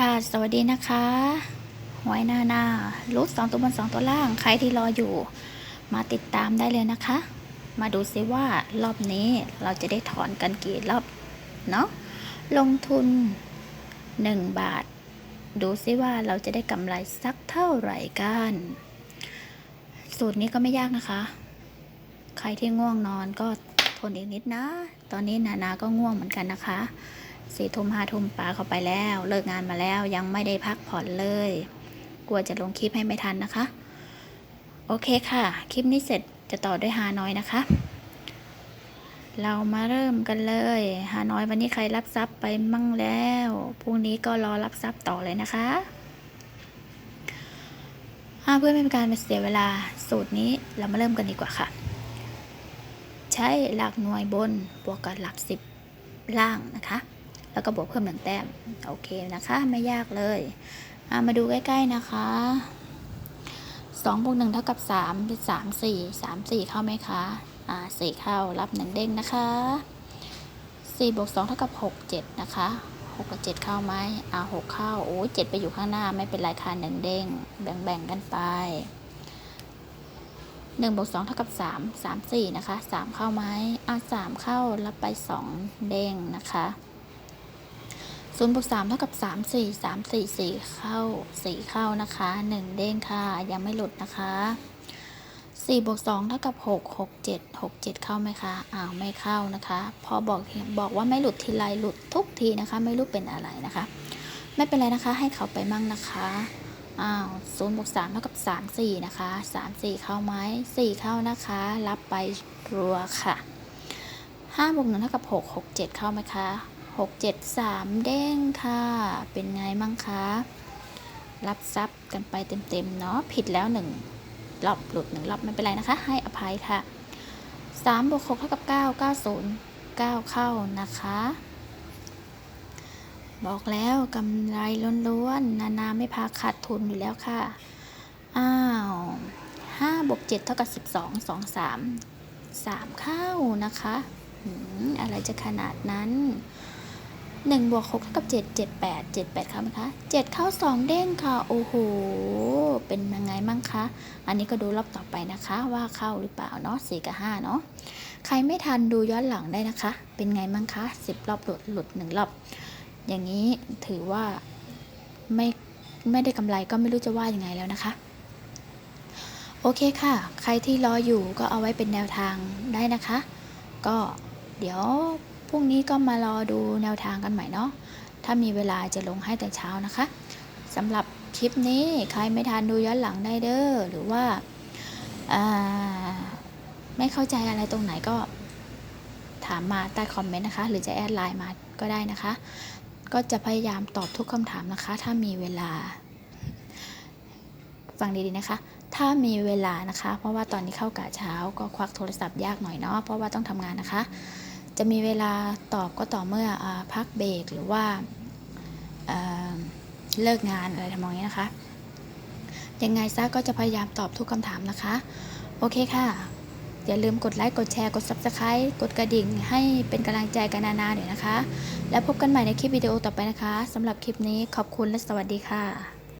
ค่ะ สวัสดีนะคะหวยหน้าหน้ารูทสองตัวบนสองตัวล่าง ใครที่รออยู่ มาติดตามได้เลยนะคะ มาดูซิว่ารอบนี้เราจะได้ถอนกันกี่รอบเนาะลงทุน 1 บาท ดูซิว่าเราจะได้กำไรสักเท่าไหร่กัน สูตรนี้ก็ไม่ยากนะคะ ใครที่ง่วงนอนก็ทนอีกนิดนะ ตอนนี้นานาก็ง่วงเหมือนกันนะคะ สี่ทุ่มห้าทุ่มปาเข้าไปแล้ว เลิกงานมาแล้วยังไม่ได้พักผ่อนเลย กลัวจะลงคลิปให้ไม่ทันนะคะ โอเคค่ะ คลิปนี้เสร็จจะต่อด้วยฮาน้อยนะคะ เรามาเริ่มกันเลยฮาน้อยวันนี้ใครรับทรัพย์ไปมั่งแล้วพรุ่งนี้ก็รอรับทรัพย์ต่อเลยนะคะเพื่อไม่เป็นการเสียเวลาสูตรนี้เรามาเริ่มกันดีกว่าค่ะ ใช้หลักหน่วยบนบวกกับหลักสิบล่างนะคะ แล้วก็บวกเพิ่มหนึ่งแต้มโอเคนะคะ ไม่ยากเลยามาดูใกล้ๆนะคะสองบวกหนึ่งเท่ากับสามเป็นสามสี่สามสี่เข้าไหมคะ อ่าสี่เข้ารับหนึ่งเด้งนะคะสี่บวกสองเท่ากับหกเจ็ดนะคะหกกับเจ็ดเข้าไหมอ่าหกเข้า โอ้ยเจ็ดไปอยู่ข้างหน้าไม่เป็นไรค่ะหนึ่งเด้ง แบ่งๆกันไปหนึ่งบวกสองเท่ากับสามสามสี่นะคะสามเข้าไหมอ่าสามเข้ารับไปสองเด้งนะคะ ศูนย์บวกสามเท่ากับสามสี่สามสี่สี่เข้าสี่เข้านะคะหนึ่งเด้งค่ะ ยังไม่หลุดนะคะสี่บวกสองเท่ากับหกหกเจ็ดหกเจ็ดเข้าไหมคะอ้าวไม่เข้านะคะ พอบอกบอกว่าไม่หลุดทีไรหลุดทุกทีนะคะ ไม่รู้เป็นอะไรนะคะ ไม่เป็นไรนะคะ ให้เขาไปมั่งนะคะอ้าวศูนย์บวกสามเท่ากับสามสี่นะคะสามสี่เข้าไหมสี่เข้านะคะ รับไปรัวค่ะห้าบวกหนึ่งเท่ากับหกหกเจ็ดเข้าไหมคะ หกเจ็ดสามเด้งค่ะ เป็นไงมั่งคะ รับทรัพย์กันไปเต็มๆเนาะ ผิดแล้วหนึ่งรอบหลุดหนึ่งรอบไม่เป็นไรนะคะ ให้อภัยค่ะสามบวกหกเท่ากับเก้าเก้าศูนย์เก้าเข้านะคะ บอกแล้วกำไรล้วนๆ นานาไม่พาขาดทุนอยู่แล้วค่ะ อ้าวห้าบวกเจ็ดเท่ากับสิบสองสองสามสามเข้านะคะ อะไรจะขนาดนั้น หนึ่งบวกหกเท่ากับเจ็ดเจ็ดแปดเจ็ดแปดเข้าไหมคะเจ็ดเข้าสองเด้งค่ะ โอ้โห เป็นยังไงมั่งคะ อันนี้ก็ดูรอบต่อไปนะคะว่าเข้าหรือเปล่าเนาะสี่กับห้าเนาะ ใครไม่ทันดูย้อนหลังได้นะคะ เป็นไงมั่งคะสิบรอบหลุดหลุดหนึ่งรอบ อย่างนี้ถือว่าไม่ไม่ได้กำไรก็ไม่รู้จะว่ายังไงแล้วนะคะ โอเคค่ะ ใครที่รออยู่ก็เอาไว้เป็นแนวทางได้นะคะ ก็เดี๋ยว รุ่งนี้ก็มารอดูแนวทางกันใหม่เนาะ ถ้ามีเวลาจะลงให้แต่เช้านะคะสำหรับคลิปนี้ใครไม่ทันดูย้อนหลังได้เด้อ หรือว่าไม่เข้าใจอะไรตรงไหนก็ถามมาใต้คอมเมนต์นะคะ หรือจะแอดไลน์มาก็ได้นะคะ ก็จะพยายามตอบทุกคำถามนะคะ ถ้ามีเวลา ฟังดีๆนะคะ ถ้ามีเวลานะคะ เพราะว่าตอนนี้เข้ากะเช้าก็ควักโทรศัพท์ยากหน่อยเนาะเพราะว่าต้องทำงานนะคะ จะมีเวลาตอบก็ต่อเมื่ออพักเบรกหรือว่าเเลิกงานอะไรทำนองนี้นะคะ ยังไงซะก็จะพยายามตอบทุกคำถามนะคะ โอเคค่ะ อย่าลืมกดไลค์ กดแชร์ กด Subscribe กดกระดิ่ง ให้เป็นกำลังใจกันนานๆหน่อยนะคะ แล้วพบกันใหม่ในคลิปวิดีโอต่อไปนะคะสำหรับคลิปนี้ขอบคุณและสวัสดีค่ะ